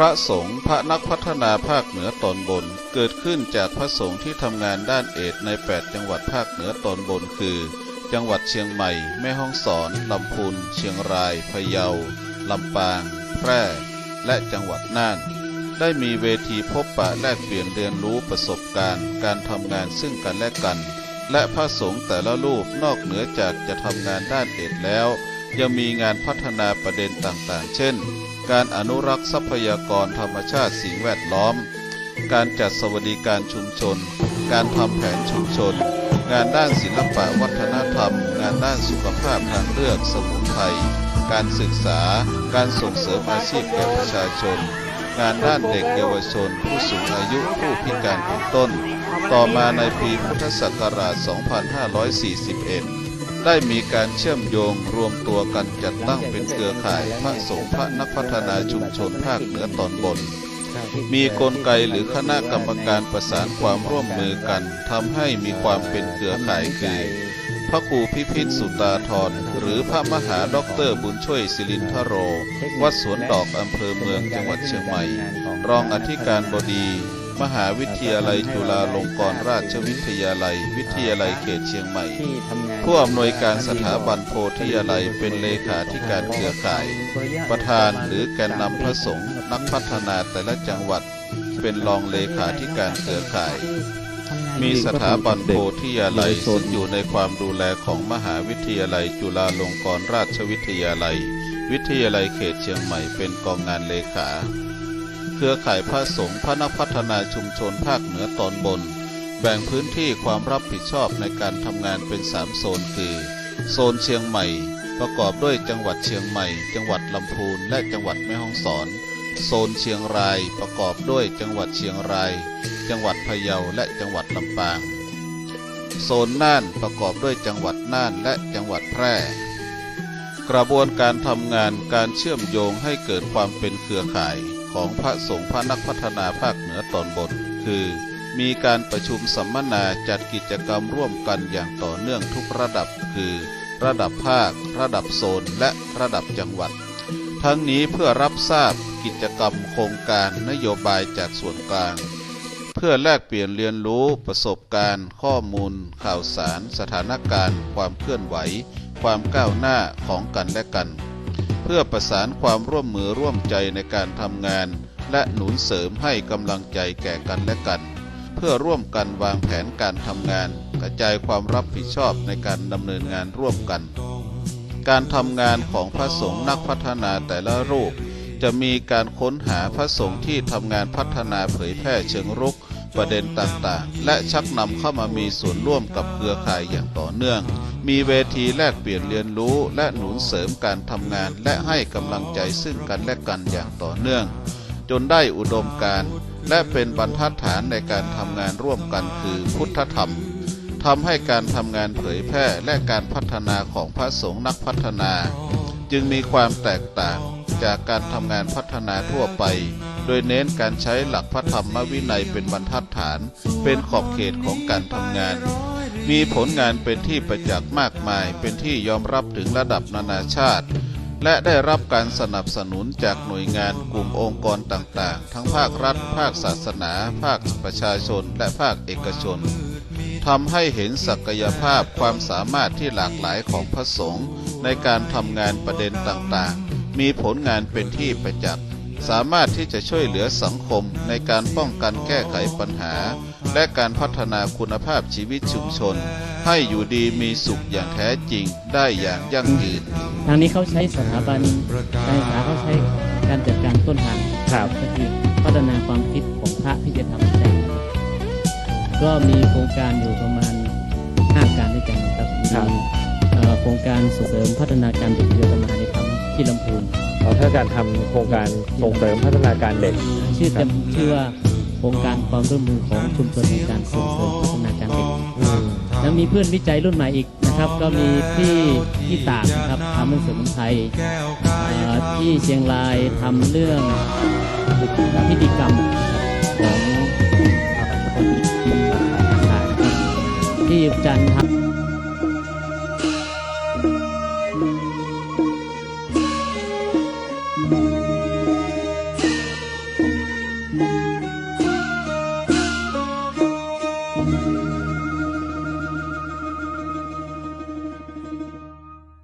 ระสงฆ์พระนักพัฒนาภาคเหนือตอนบน เกิดขึ้นจากพระสงฆ์ที่ทำงานด้านเอดใน 8 จังหวัดภาคเหนือตอนบน คือ จังหวัดเชียงใหม่ แม่ฮ่องสอนลำพูนเชียงรายพะเยาลำปาง แพร่ และจังหวัดน่าน ได้มีเวทีพบปะแลกเปลี่ยนเรียนรู้ประสบการณ์ การทำงานซึ่งกันและกัน และพระสงฆ์แต่ละรูปนอกเหนือจากจะทำงานด้านเอดแล้ว ยังมีงานพัฒนาประเด็นต่างๆ เช่น การอนุรักษ์ทรัพยากรธรรมชาติสิ่งแวดล้อม การจัดสวัสดิการชุมชน การทำแผนชุมชน งานด้านศิลปะวัฒนธรรม งานด้านสุขภาพทางเลือกสมุนไพร การศึกษา การส่งเสริมอาชีพแก่ประชาชน งานด้านเด็กเยาวชน ผู้สูงอายุผู้พิการเป็นต้น ต่อมาในปีพุทธศักราช 2541 ได้มีการเชื่อมโยงรวมตัวกันจัดตั้งเป็นเครือข่ายพระสงฆ์พระนักพัฒนาชุมชนภาคเหนือตอนบน มีกลไกหรือคณะกรรมการประสานความร่วมมือกันทำให้มีความเป็นเครือข่ายคือ พระครูพิพิธสุตาธรหรือพระมหาด็อกเตอร์บุญช่วยศิรินทโร วัดสวนดอกอำเภอเมืองจังหวัดเชียงใหม่ รองอธิการบดี มหาวิทยาลัยจุฬาลงกรณราชวิทยาลัย วิทยาลัยเขตเชียงใหม่ที่ทำงานผู้อำนวยการสถาบันโพธิยาลัยเป็นเลขาธิการเครือข่าย ประธานหรือแกนนำพระสงฆ์นักพัฒนาแต่ละจังหวัด เป็นรองเลขาธิการเครือข่าย มีสถาบันโพธิยาลัยซึ่งอยู่ในความดูแลของมหาวิทยาลัยจุฬาลงกรณราชวิทยาลัย วิทยาลัยเขตเชียงใหม่เป็นกองงานเลขา เครือข่ายพระสงฆ์พระนักพัฒนาชุมชนภาคเหนือตอนบน แบ่งพื้นที่ความรับผิดชอบในการทำงานเป็นสามโซนคือ โซนเชียงใหม่ ประกอบด้วยจังหวัดเชียงใหม่ จังหวัดลำพูนและจังหวัดแม่ฮ่องสอน โซนเชียงรายประกอบด้วยจังหวัดเชียงราย จังหวัดพะเยาและจังหวัดลำปาง โซนน่านประกอบด้วยจังหวัดน่านและจังหวัดแพร่กระบวนการทำงานการเชื่อมโยงให้เกิดความเป็นเครือข่าย ของพระสงฆ์พระนักพัฒนาภาคเหนือตอนบน คือ มีการประชุมสัมมนาจัดกิจกรรมร่วมกันอย่างต่อเนื่องทุกระดับ คือ ระดับภาค ระดับโซน และระดับจังหวัด ทั้งนี้เพื่อรับทราบกิจกรรมโครงการนโยบายจากส่วนกลาง เพื่อแลกเปลี่ยนเรียนรู้ประสบการณ์ ข้อมูล ข่าวสาร สถานการณ์ ความเคลื่อนไหว ความก้าวหน้าของกันและกัน พื่อประสานความร่วมมือร่วมใจในการทำงาน และหนุนเสริมให้กำลังใจแก่กันและกัน เพื่อร่วมกันวางแผนการทำงาน กระจายความรับผิดชอบในการดำเนินงานร่วมกัน การทำงานของพระสงฆ์นักพัฒนาแต่ละรูป จะมีการค้นหาพระสงฆ์ที่ทำงานพัฒนาเผยแพร่เชิงรุกประเด็นต่างๆ และชักนำเข้ามามีส่วนร่วมกับเครือข่ายอย่างต่อเนื่อง มีเวทีแลกเปลี่ยนเรียนรู้และหนุนเสริมการทำงานและให้กำลังใจซึ่งกันและกันอย่างต่อเนื่อง จนได้อุดมการณ์และเป็นบรรทัดฐานในการทำงานร่วมกันคือพุทธธรรมทำให้การทำงานเผยแพร่และการพัฒนาของพระสงฆ์นักพัฒนา จึงมีความแตกต่างจากการทำงานพัฒนาทั่วไป โดยเน้นการใช้หลักพระธรรมวินัยเป็นบรรทัดฐาน เป็นขอบเขตของการทำงาน มีผลงานเป็นที่ประจักษ์มากมาย เป็นที่ยอมรับถึงระดับนานาชาติ และได้รับการสนับสนุนจากหน่วยงานกลุ่มองค์กรต่างๆ ทั้งภาครัฐ ภาคศาสนา ภาคประชาชน และภาคเอกชนทำให้เห็นศักยภาพความสามารถที่หลากหลายของพระสงฆ์ในการทำงานประเด็นต่างๆ มีผลงานเป็นที่ประจักษ์ สามารถที่จะช่วยเหลือสังคมในการป้องกันแก้ไขปัญหา และการพัฒนาคุณภาพชีวิตชุมชน ให้อยู่ดีมีสุขอย่างแท้จริงได้อย่างยั่งยืน ทางนี้เขาใช้สถาบันการศึกษาเขาใช้การจัดการต้นทางครับก็คือพัฒนาความคิดของพระที่จะทำได้ก็มีโครงการอยู่ประมาณ5การด้วยกันนะครับมีครับเอ่อโครงการส่งเสริมพัฒนาการเด็กเรือตมาในธรรมที่ลำพูนเรา ถ้าการทำโครงการส่งเสริมพัฒนาการเด็ก ชื่อเต็มชื่อว่าโครงการความร่วมมือของชุมชนในการส่งเสริมพัฒนาการเด็กอืมแล้วมีเพื่อนวิจัยรุ่นใหม่อีกนะครับ ก็มีที่ที่ตากนะครับทำเรื่องสมุนไพรเอ่อที่เชียงรายทำเรื่องพิธีกรรมของที่จันทร์ทำ